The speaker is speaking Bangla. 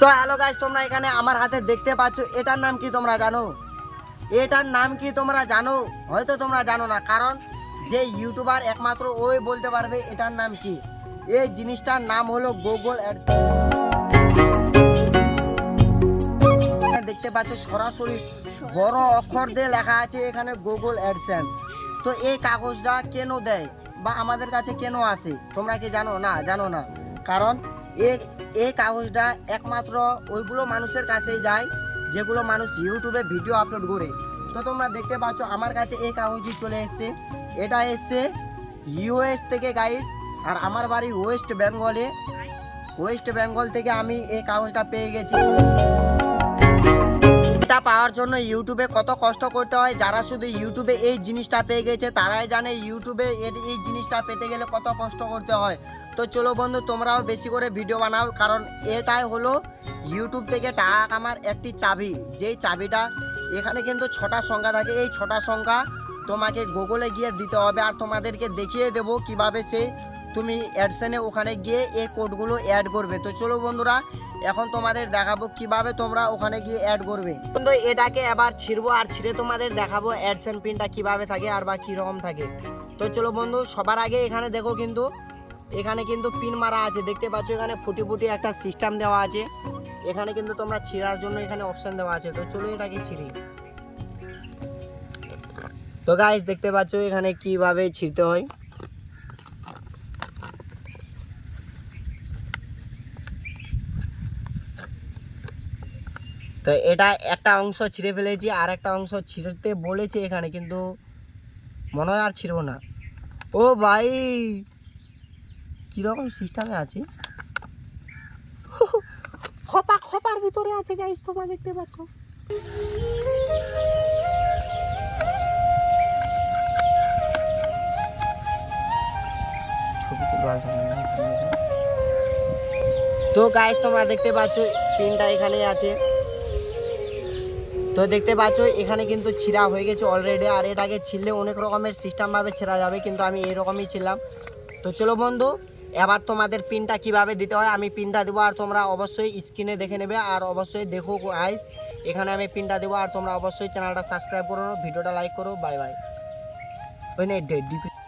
তো হ্যালো গাইস তোমরা এখানে আমার হাতে দেখতে পাচ্ছ, এটার নাম কি তোমরা জানো? এটার নাম কি তোমরা জানো? হয়তো তোমরা জানো না, কারণ যে ইউটিউবার একমাত্র ওই বলতে পারবে এটার নাম কি। এই জিনিসটার নাম হলো গুগল অ্যাডস দেখতে পাচ্ছ, সরাসরি বড় অক্ষর দিয়ে লেখা আছে এখানে গুগল অ্যাডসেন্স তো এই কাগজটা কেন দেয়? বা আমাদের কাছে কেন আসে? তোমরা কি জানো? না জানো না। কারণ এই কাগজটা একমাত্র ওইগুলো মানুষের কাছেই যায়, যেগুলো মানুষ ইউটিউবে ভিডিও আপলোড করে। তো তোমরা দেখতে পাচ্ছ, আমার কাছে এই কাগজটি চলে এসেছে। এটা এসছে ইউএস থেকে গাইস আর আমার বাড়ি ওয়েস্ট বেঙ্গলে ওয়েস্ট বেঙ্গল থেকে আমি এই কাগজটা পেয়ে গেছি। এটা পাওয়ার জন্য ইউটিউবে কত কষ্ট করতে হয়, যারা শুধু ইউটিউবে এই জিনিসটা পেয়ে গেছে, তারাই জানে ইউটিউবে এই জিনিসটা পেতে গেলে কত কষ্ট করতে হয়। তো চলো বন্ধু, তোমরাও বেশি করে ভিডিও বানাও, কারণ এটাই হলো ইউটিউব থেকে টাকা কামার একটি চাবি। যেই চাবিটা এখানে কিন্তু ছটা সংখ্যা থাকে। এই ছটা সংখ্যা তোমাকে গুগলে গিয়ে দিতে হবে আর তোমাদেরকে দেখিয়ে দেবো কীভাবে সেই তুমি অ্যাডসেনে ওখানে গিয়ে এই কোডগুলো অ্যাড করবে। তো চলো বন্ধুরা, এখন তোমাদের দেখাবো কীভাবে তোমরা ওখানে গিয়ে অ্যাড করবে। বন্ধু, এটাকে এবার ছিড়বো আর ছিঁড়ে তোমাদের দেখাবো অ্যাডসেন পিনটা কীভাবে থাকে আর বা কীরকম থাকে। তো চলো বন্ধু, সবার আগে এখানে দেখো কিন্তু এখানে কিন্তু পিন মারা আছে। দেখতে পাচ্ছ এখানে ফুটি ফুটি একটা সিস্টেম দেওয়া আছে। এখানে কিন্তু তোমরা ছিঁড়ার জন্য এখানে অপশন দেওয়া আছে। তো চলো এটাকে ছিঁড়ি। তো গাইস দেখতে পাচ্ছ এখানে কীভাবে ছিঁড়তে হয়। তো এটা একটা অংশ ছিঁড়ে ফেলেছি, আর একটা অংশ ছিঁড়তে বলেছে এখানে, কিন্তু মনে হয় আর ছিঁড়বো না। ও ভাই! কীরকম সিস্টেমে আছে? খপা খপার ভিতরে আছে গাইস তোমরা দেখতে পাচ্ছ। তো গাইস তোমরা দেখতে পাচ্ছ পিনটা এখানে আছে। তো দেখতে পাচ্ছ এখানে কিন্তু ছিঁড়া হয়ে গেছে অলরেডি আর এটাকে ছিঁড়লে অনেক রকমের সিস্টেমভাবে ছেঁড়া যাবে কিন্তু আমি এইরকমই ছিলাম তো চলো বন্ধু এবার তোমাদের পিনটা কীভাবে দিতে হয়? আমি পিনটা দেবো আর তোমরা অবশ্যই স্ক্রিনে দেখে নেবে আর অবশ্যই দেখো আইস এখানে আমি পিনটা দেবো আর তোমরা অবশ্যই চ্যানেলটা সাবস্ক্রাইব করো, ভিডিওটা লাইক করো বাই বাই ওই না ডিপি